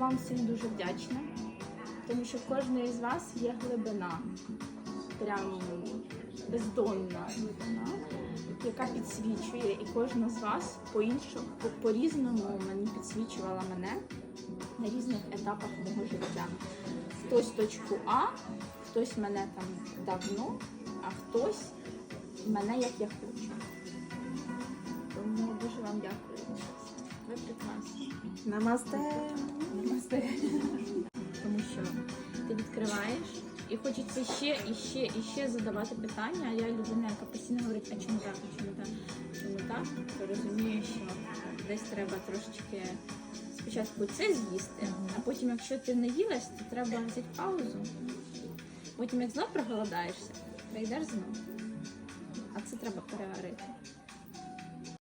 вам всім дуже вдячна, тому що в кожної з вас є глибина, прям бездонна глибина, яка підсвічує, і кожна з вас по-іншому, по- по-різному мені підсвічувала мене на різних етапах мого життя. Хтось точку А, хтось мене там давно, а хтось мене як я хочу. Тому дуже вам дякую. Ви прекрасні. Намасте. Тому що ти відкриваєш і хочеться ще і ще і ще задавати питання. А я людина, яка постійно говорить, а чому так, а чому так, а чому так, то розумію, що десь треба трошечки спочатку це з'їсти, а потім, якщо ти не їлась, то треба взяти паузу. Потім, як знов проголодаєшся, прийдеш знов. А це треба переварити.